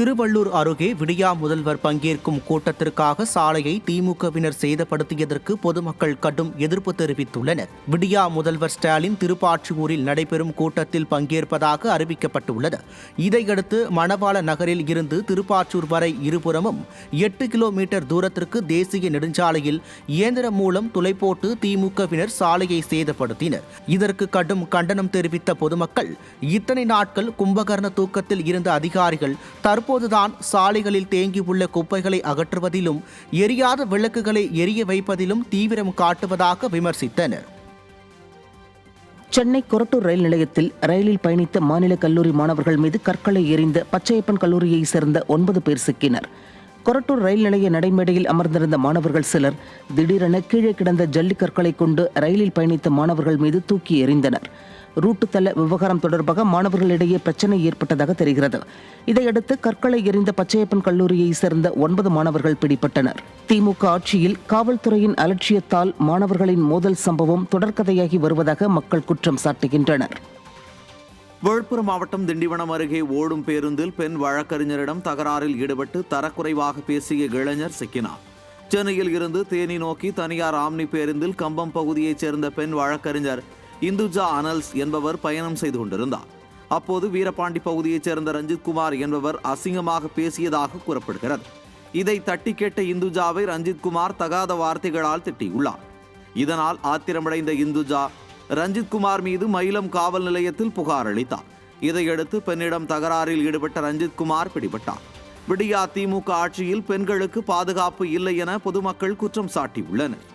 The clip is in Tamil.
திருவள்ளூர் அருகே விடியா முதல்வர் பங்கேற்கும் கூட்டத்திற்காக சாலையை திமுகவினர் சேதப்படுத்தியதற்கு பொதுமக்கள் கடும் எதிர்ப்பு தெரிவித்துள்ளனர். விடியா முதல்வர் ஸ்டாலின் திருப்பாற்றியூரில் நடைபெறும் கூட்டத்தில் பங்கேற்பதாக அறிவிக்கப்பட்டுள்ளது. இதையடுத்து மணவாள நகரில் இருந்து திருப்பாற்றூர் வரை இருபுறமும் எட்டு கிலோமீட்டர் தூரத்திற்கு தேசிய நெடுஞ்சாலையில் இயந்திரம் மூலம் துளை போட்டு திமுகவினர் சாலையை சேதப்படுத்தினர். இதற்கு கடும் கண்டனம் தெரிவித்த பொதுமக்கள் இத்தனை நாட்கள் கும்பகர்ண தூக்கத்தில் இருந்த அதிகாரிகள் அப்போதுதான் சாலைகளில் தேங்கியுள்ள குப்பைகளை அகற்றுவதிலும் எரியாத விளக்குகளை எரிய வைப்பதிலும் தீவிரம் காட்டுவதாக விமர்சித்தனர். சென்னை கொரட்டூர் ரயில் நிலையத்தில் ரயிலில் பயணித்த மாநில கல்லூரி மாணவர்கள் மீது கற்களை எறிந்த பச்சையப்பன் கல்லூரியைச் சேர்ந்த ஒன்பது பேர் சிக்கினர். கொரட்டூர் ரயில் நிலைய நடைமேடையில் அமர்ந்திருந்த மாணவர்கள் சிலர் திடீரென கீழே கிடந்த ஜல்லிக்கற்களை கொண்டு ரயிலில் பயணித்த மாணவர்கள் மீது தூக்கி எறிந்தனர். ரூட்டு தள்ள விவகாரம் தொடர்பாக மாணவர்களிடையே பிரச்சனை ஏற்பட்டதாக தெரிகிறது. இதையடுத்து கற்களை எறிந்த பச்சையப்பன் கல்லூரியை சேர்ந்த ஒன்பது மாணவர்கள் பிடிபட்டனர். திமுக ஆட்சியில் காவல்துறையின் அலட்சியத்தால் மாணவர்களின் மோதல் சம்பவம் தொடர்கதையாகி வருவதாக மக்கள் குற்றம் சாட்டுகின்றனர். விழுப்புரம் மாவட்டம் திண்டிவனம் அருகே ஓடும் பேருந்தில் பெண் வழக்கறிஞரிடம் தகராறில் ஈடுபட்டு தரக்குறைவாக பேசிய இளைஞர் சிக்கினார். சென்னையில் இருந்து தேனி நோக்கி தனியார் ஆம்னி பேருந்தில் கம்பம் பகுதியைச் சேர்ந்த பெண் வழக்கறிஞர் இந்துஜா அனல்ஸ் என்பவர் பயணம் செய்து கொண்டிருந்தார். அப்போது வீரபாண்டி பகுதியைச் சேர்ந்த ரஞ்சித் குமார் என்பவர் அசிங்கமாக பேசியதாக கூறப்படுகிறது. இதை தட்டி கேட்ட இந்துஜாவை ரஞ்சித் குமார் தகாத வார்த்தைகளால் திட்டியுள்ளார். இதனால் ஆத்திரமடைந்த இந்துஜா ரஞ்சித் குமார் மீது மயிலம் காவல் நிலையத்தில் புகார் அளித்தார். இதையடுத்து பெண்ணிடம் தகராறில் ஈடுபட்ட ரஞ்சித் குமார் பிடிபட்டார். விடியா திமுக ஆட்சியில் பெண்களுக்கு பாதுகாப்பு இல்லை என பொதுமக்கள் குற்றம் சாட்டியுள்ளனர்.